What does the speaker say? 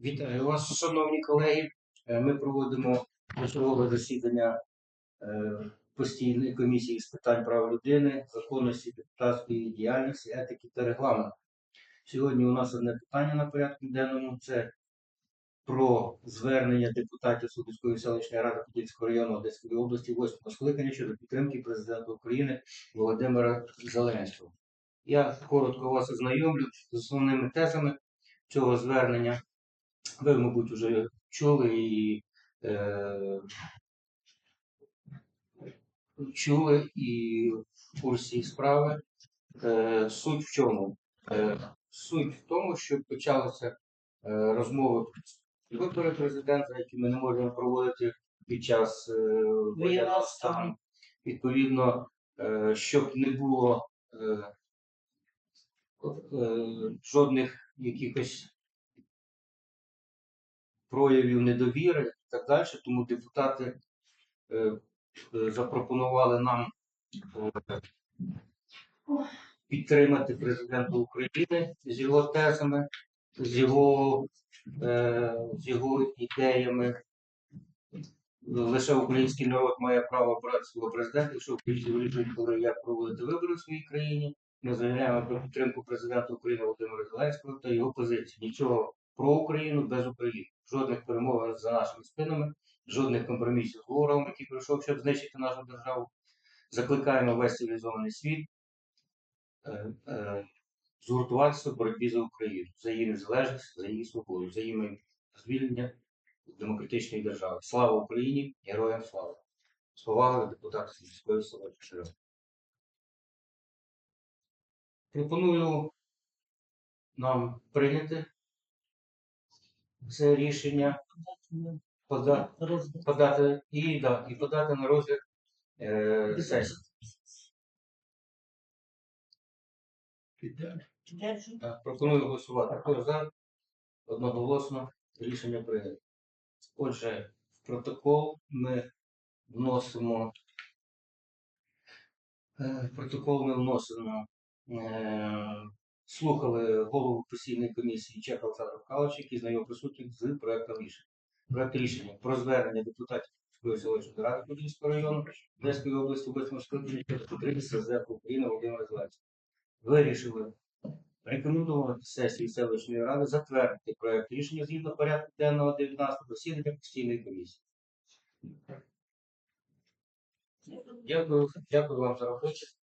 Вітаю вас, шановні колеги. Е, Ми проводимо чергове засідання е, постійної комісії з питань прав людини, законності депутатської діяльності, етики та регламенту. Сьогодні у нас одне питання на порядку денному це про звернення депутатів Судовської селищної ради Подільського району Одеської області 8 скликання щодо підтримки президента України Володимира Зеленського. Я коротко вас ознайомлю з основними тезами цього звернення. Ви, мабуть, вже чули і е, чули і в курсі справи. Е, суть в чому? Е, суть в тому, що почалися е, розмови вибори президента, які ми не можемо проводити під час е, воєнного стану. Відповідно, е, щоб не було е, е, жодних якихось проявів недовіри і так далі. Тому депутати е, е, запропонували нам е, підтримати президента України з його тезами, з його, е, з його ідеями. Лише український народ має право обрати свого президента, якщо українці вирішують, коли як проводити вибори в своїй країні. Ми заявляємо про підтримку президента України Володимира Зеленського та його позиції. Нічого про Україну без України. Жодних перемовин за нашими спинами, жодних компромісів з ворогом, який прийшов, щоб знищити нашу державу. Закликаємо весь цивілізований світ е, е, згуртуватися в боротьбі за Україну, за її незалежність, за її свободу, за її звільнення демократичної держави. Слава Україні! Героям слава! З повагою депутата сільської ради. Пропоную нам прийняти це рішення, пода- подати і, да, і подати на розгляд е, сесії. Так, пропоную голосувати. Хто за? Одноголосно рішення прийнято. Отже, в протокол ми вносимо. е, протокол ми вносимо. Е, Слухали голову постійної комісії Чеха Олександра Михайловича, який знайомий присутніх з проектом рішення. Проект рішення про звернення депутатів селищної ради Подільського району Одеської області 8 скликання підтримки Президента України Володимира Зеленського. Вирішили рекомендувати сесії селищної ради затвердити проект рішення згідно порядку денного 19 засідання постійної комісії. Дякую, дякую вам за роботу.